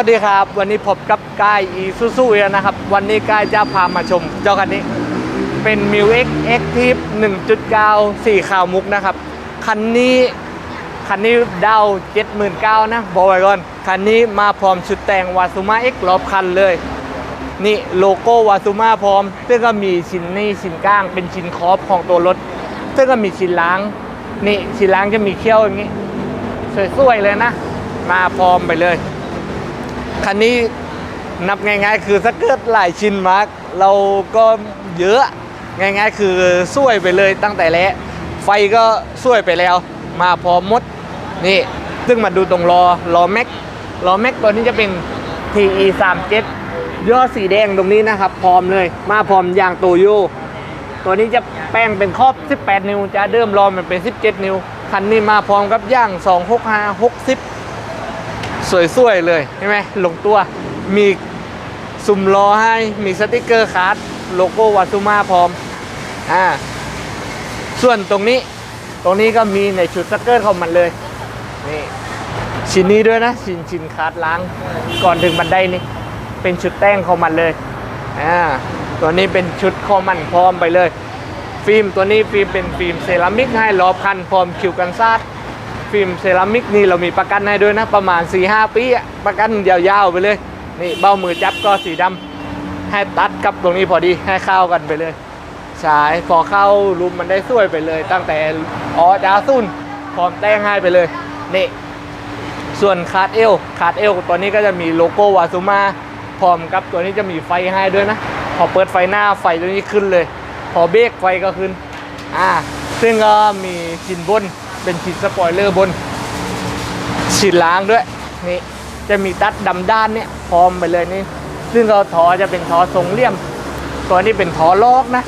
สวัสดีครับ วันนี้พบกับกายอีซูซูนะครับ วันนี้กายจะพามาชม เจ้าคันนี้ เป็น m i w X Active 1.9สี่ข่าวมุกนะครับ คันนี้ คันนี้ดาว79,000นะบอกไว้ก่อน คันนี้มาพร้อมชุดแต่งวาซูมา X รอบคันเลย นี่โลโก้วาซูมาพร้อม ซึ่งก็มีชิ้นนี่ชิ้นก้าง เป็นชิ้นคอบของตัวรถ ซึ่งก็มีชิ้นล้าง นี่ชิ้นล้างจะมีเขี้ยวอย่างนี้ สวยๆเลยนะ มาพร้อมไปเลย คันนี้นับง่ายๆ คือสเกิร์ตหลายชิ้นมากเราก็เยอะง่ายๆ คือช่วยไปเลยตั้งแต่แล้วไฟก็ช่วยไปแล้ว มาพร้อมมดนี่ซึ่งมาดูตรงล้อล้อแม็กล้อแม็กตัวนี้จะเป็น TE 3 7ย่อสีแดงตรงนี้นะครับ พร้อมเลย มาพร้อมยางโตโยตัวนี้จะแป้งเป็นครอบ 18 นิ้วจะเดิมล้อมันเป็น 17 นิ้วคันนี้มาพร้อมกับย่าง 265 60 สวยๆเลยใช่ไหมลงตัวมีสุ่มล้อให้มีสติกเกอร์คัสโลโก้วาซูมาพร้อมอ่าส่วนตรงนี้ตรงนี้ก็มีในชุดสติกเกอร์ของมันเลยนี่ชิ้นนี้ด้วยนะชิ้นชิ้นคัสล้างก่อนถึงบันไดนี่เป็นชุดแต่งของมันเลยอ่าตัวนี้เป็นชุดของมันพร้อมไปเลย ฟิล์มตัวนี้ฟิล์มเป็นฟิล์มเซรามิกให้รอบคันพร้อมคิวกันซาด ฟิล์มเซรามิกนี่เรามีประกันให้ด้วยนะ ประมาณ 4-5 ปีประกันยาวๆไปเลย นี่เบ้ามือจับก็สีดำให้ตัดกับตรงนี้พอดีให้เข้ากันไปเลยใช่พอเข้ารูมมันได้สวยไปเลย ตั้งแต่อ๋อจาซุนพร้อมแต่งให้ไปเลยนี่ส่วนคาร์ดเอลคาร์ดเอลตัวนี้ก็จะมีโลโก้วาซูมาพร้อมกับตัวนี้จะมีไฟให้ด้วยนะ พอเปิดไฟหน้าไฟตัวนี้ขึ้นเลย พอเบรกไฟก็ขึ้นอ่าซึ่งก็มีชิ้นบน เป็นชิ้นสปอยเลอร์บนชิ้นล้างด้วยนี่จะมีตัดดำด้านเนี่ยพร้อมไปเลยนี่ ซึ่งก็ทอจะเป็นทอทรงเหลี่ยม ตัวนี้เป็นทอลอกนะ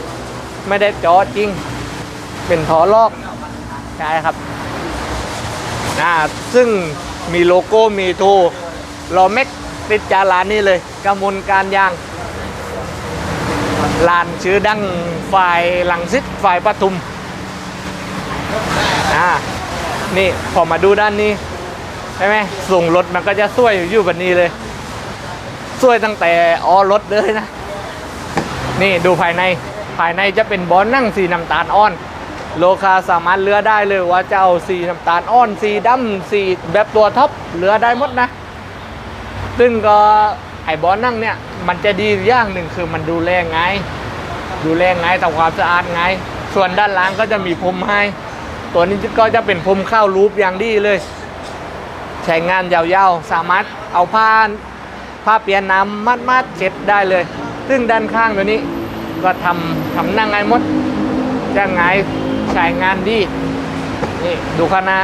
ไม่ได้จอจริง เป็นทอลอกใช่ครับอ่าซึ่งมีโลโก้มีโทรลอเม็กติดจาร้านนี้เลยกำมวลการยางลานชื่อดังฝ่ายหลังซิดฝ่ายปทุม อ่านี่พอมาดูด้านนี้ใช่ไหมส่งรถมันก็จะสวยอยู่แบบนี้เลยสวยตั้งแต่อ๋อรถเลยนะ นี่ดูภายในภายในจะเป็นบอลนั่งสีน้ำตาลอ่อน โลคาสามารถเลือได้เลยว่าจะเอาสีน้ำตาลอ่อนสีดำสีแบบตัวท็อปเลือได้หมดนะ ซึ่งก็ไอ้บอลนั่งเนี่ย มันจะดีอย่างหนึ่งคือมันดูแลง่ายดูแลง่ายทำความสะอาดง่ายส่วนด้านล่างก็จะมีพรมให้ ตัวนี้ก็จะเป็นพรมเข้ารูปอย่างดีเลย ใช้งานยาวๆ สามารถเอาผ้าผ้าเปลี่ยนน้ำมัดๆเช็ดได้เลย ซึ่งด้านข้างตัวนี้ก็ทำทำนั่งไงมดจะไงายใช้งานดี นี่ดูข้างหน้า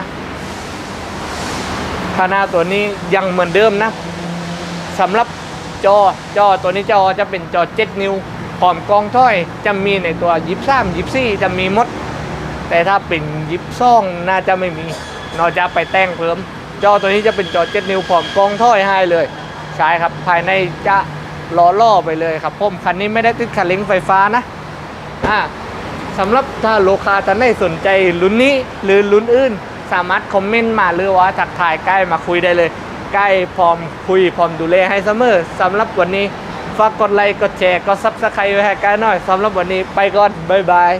ข้างหน้าตัวนี้ยังเหมือนเดิมนะสำหรับจอจอตัวนี้จอจะเป็นจอ 7 นิ้วพร้อมกองถ้อยจะมีในตัวยิบซ้ำยิบซี่จะมีมด แต่ถ้าเป็นยิบซ่องน่าจะไม่มีนอกจากไปแต่งเพิ่ม จอตัวนี้จะเป็นจอ7นิ้วพร้อมกองถ้อยให้เลย ใช่ครับภายในจะล้อล่อไปเลยครับผมคันนี้ไม่ได้ติดคันเร่งไฟฟ้านะอ่าสำหรับถ้าโลคาท่านใดสนใจลุ้นนี้หรือลุ้นอื่น สามารถคอมเมนต์มาหรือว่าทักทายใกล้มาคุยได้เลย ใกล้พร้อมคุยพร้อมดูแลให้เสมอสำหรับวันนี้ฝากกดไลค์กดแชร์กดซับสไครต์ไว้ให้ใกล้หน่อยสำหรับวันนี้ไปก่อนบ๊ายบาย